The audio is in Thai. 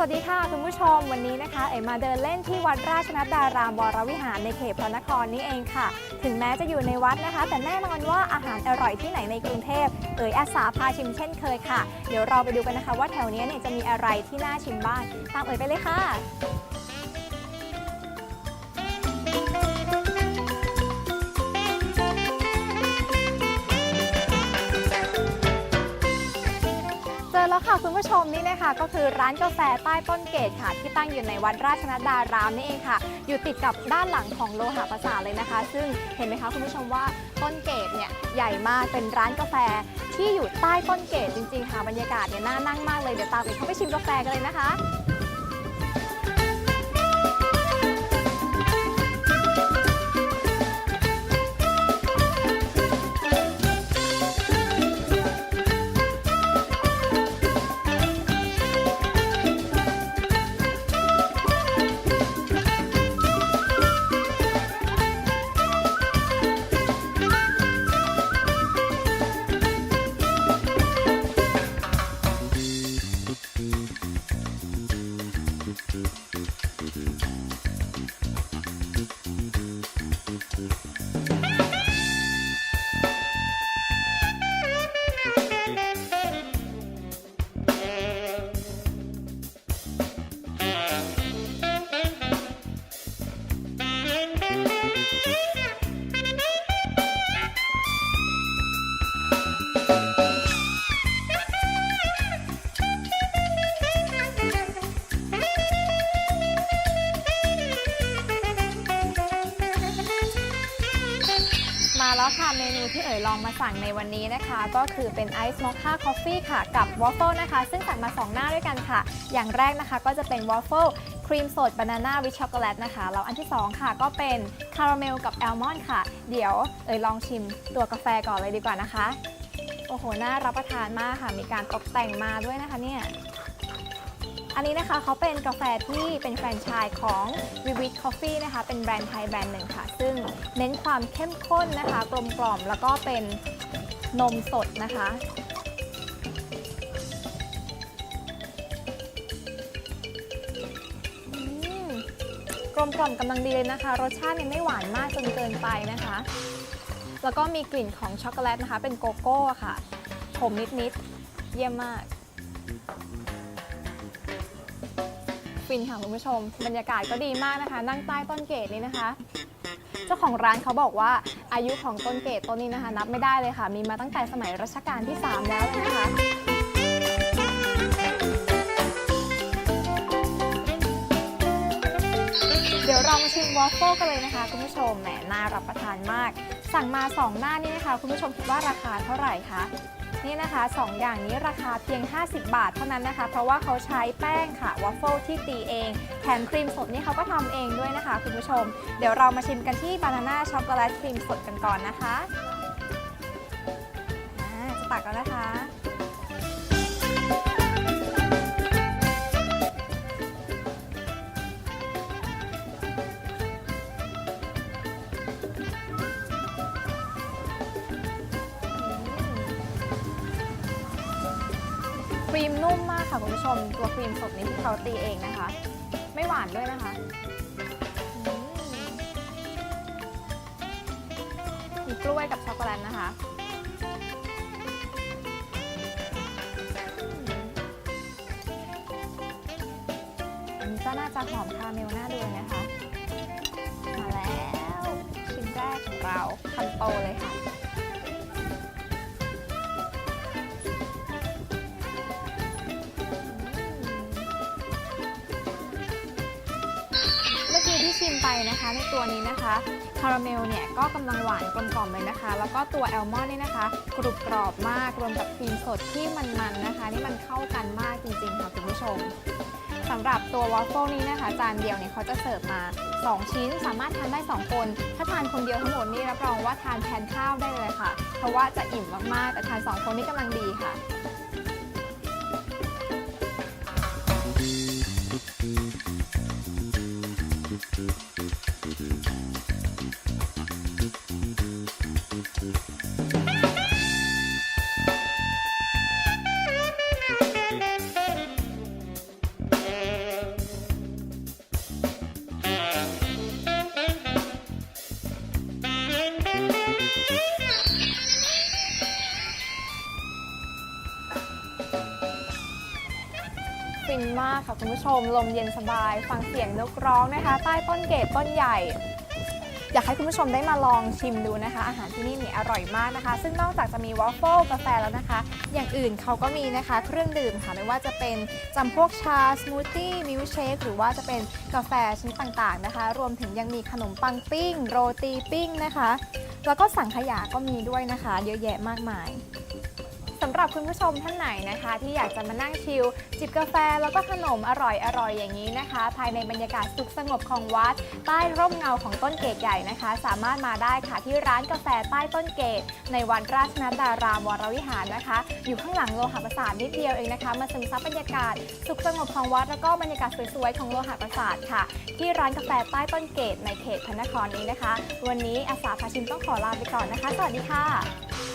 วัสดีค่ะคุณผู้ชมวันนี้นะคะ เอ๋มาเดินเล่นที่วัดราชนัดดารามวรวิหารในเขตพระนครนี่เองค่ะ ถึงแม้จะอยู่ในวัดนะคะ แต่แน่นอนว่าอาหารอร่อยที่ไหนในกรุงเทพเอ๋ยอาสาพาชิมเช่นเคยค่ะ เดี๋ยวเราไปดูกันนะคะ ว่าแถวนี้เนี่ยจะมีอะไรที่น่าชิมบ้างตามเอ๋ยไปเลยค่ะ ผู้ชมนี่นะคะก็คือร้านกาแฟใต้ต้นเกตค่ะ ที่ตั้งอยู่ในวัดราชนัดดารามนี่เองค่ะ อยู่ติดกับด้านหลังของโลหะประสาทเลยนะคะ ซึ่งเห็นไหมคะคุณผู้ชมว่าต้นเกตเนี่ยใหญ่มากเป็นร้านกาแฟที่อยู่ใต้ต้นเกตจริงๆค่ะบรรยากาศเนี่ยน่านั่งมากเลยเดี๋ยวตามไปเข้าไปชิมกาแฟกันเลยนะคะ ค่ะเมนูที่เอ๋ยลองมาสั่งในวันนี้นะคะ ก็คือเป็นไอซ์มอคค่าคอฟฟี่ค่ะกับวอฟเฟิลนะคะ ซึ่งสั่งมา 2 หน้าด้วยกันค่ะ อย่างแรกนะคะก็จะเป็นวอฟเฟิลครีมสดบานาน่าวิชช็อกโกแลตนะคะ แล้วอันที่ 2 ค่ะก็เป็นคาราเมลกับแอลมอนด์ค่ะ เดี๋ยวเอ๋ยลองชิมตัวกาแฟก่อนเลยดีกว่านะคะ โอ้โห น่ารับประทานมากค่ะ มีการตกแต่งมาด้วยนะคะเนี่ย อันนี้นะคะเขาเป็นกาแฟที่เป็นแฟรนไชส์ของ v i v i t Coffee นะคะ เป็นแบรนด์ไทยแบรนด์หนึ่งค่ะ ซึ่งเน้นความเข้มข้นนะคะ กลมกล่อมแล้วก็เป็นนมสดนะคะ กลมกล่อมกำลังดีเลยนะคะ รสชาติเนี่ยไม่หวานมากจนเกินไปนะคะ แล้วก็มีกลิ่นของช็อกโกแลตนะคะ เป็นโกโก้ค่ะ ขมนิดๆ เยี่ยมมาก ฟินค่ะคุณผู้ชม บรรยากาศก็ดีมากนะคะ นั่งใต้ต้นเกตนี้นะคะ เจ้าของร้านเขาบอกว่าอายุของต้นเกตต้นนี้นะคะ นับไม่ได้เลยค่ะ มีมาตั้งแต่สมัยรัชกาลที่ 3 แล้วเลยนะคะเดี๋ยวเรามาชิมวอฟเฟิลกันเลยนะคะ คุณผู้ชมแหมน่ารับประทานมาก สั่งมา 2 หน้านี่นะคะคุณผู้ชมคิดว่าราคาเท่าไหร่คะนี่นะคะ 2 อย่างนี้ราคาเพียง 50 บาทเท่านั้นนะคะ เพราะว่าเขาใช้แป้งค่ะวัฟเฟิลที่ตีเอง แถมครีมสดนี่เขาก็ทำเองด้วยนะคะ คุณผู้ชม เดี๋ยวเรามาชิมกันที่บานาน่าช็อกโกแลตครีมสดกันก่อนนะคะอ่าจะตักแล้วนะคะ ครีมนุ่มมากค่ะคุณผู้ชม ตัวครีมสดนี้ที่เขาตีเองนะคะ ไม่หวานด้วยนะคะมีกล้วยกับช็อกโกแลตนะคะอันนี้ก็น่าจะหอมคาราเมลน่าดูเลยนะคะ มาแล้ว ชิ้นแรกของเราคันโตเลยค่ะ กี้ที่ชิมไปนะคะ ในตัวนี้นะคะคาราเมลเนี่ยก็กำลังหวานกลมกล่อมเลยนะคะ แล้วก็ตัวแอลมอนด์เนี่ยนะคะ กรุบกรอบมากรวมกับครีมสดที่มันๆนะคะ นี่มันเข้ากันมากจริงๆ ค่ะคุณผู้ชมสำหรับตัววอฟเฟิลนี้นะคะ จานเดียวเนี่ยเขาจะเสิร์ฟมา 2 ชิ้นสามารถทานได้ 2 คน ถ้าทานคนเดียวทั้งหมดนี่รับรองว่าทานแทนข้าวได้เลยค่ะ เพราะว่าจะอิ่มมากๆแต่ทาน 2 คนนี่กำลังดีค่ะ ฟินมากค่ะคุณผู้ชม ลมเย็นสบาย ฟังเสียงนกร้องนะคะ ใต้ต้นเกตต้นใหญ่ อยากให้คุณผู้ชมได้มาลองชิมดูนะคะ อาหารที่นี่เนี่ยอร่อยมากนะคะ ซึ่งนอกจากจะมีวอฟเฟิลกาแฟแล้วนะคะ อย่างอื่นเขาก็มีนะคะ เครื่องดื่มค่ะไม่ว่าจะเป็นจำพวกชาสมูทตี้มิลค์เชคหรือว่าจะเป็นกาแฟชนิดต่างๆนะคะ รวมถึงยังมีขนมปังปิ้ง โรตีปิ้งนะคะ แล้วก็สังขยาก็มีด้วยนะคะ เยอะแยะมากมายำหรับคุณผู้ชมท่านไหนนะคะ ที่อยากจะมานั่งชิลจิบกาแฟแล้วก็ขนมอร่อยอร่อยอย่างนี้นะคะ ภายในบรรยากาศสุขสงบของวัด ใต้ร่มเงาของต้นเกตใหญ่นะคะ สามารถมาได้ค่ะที่ร้านกาแฟใต้ต้นเกต ในวัดราชนัดดารามวรวิหารนะคะ อยู่ข้างหลังโลหะประสาทนิดเดียวเองนะคะ มาซึมซับบรรยากาศสุขสงบของวัดแล้วก็บรรยากาศสวยๆของโลหะประสาทค่ะ ที่ร้านกาแฟใต้ต้นเกตในเขตพระนครนี้นะคะ วันนี้อาสาพาชิมต้องขอลาไปก่อนนะคะ สวัสดีค่ะ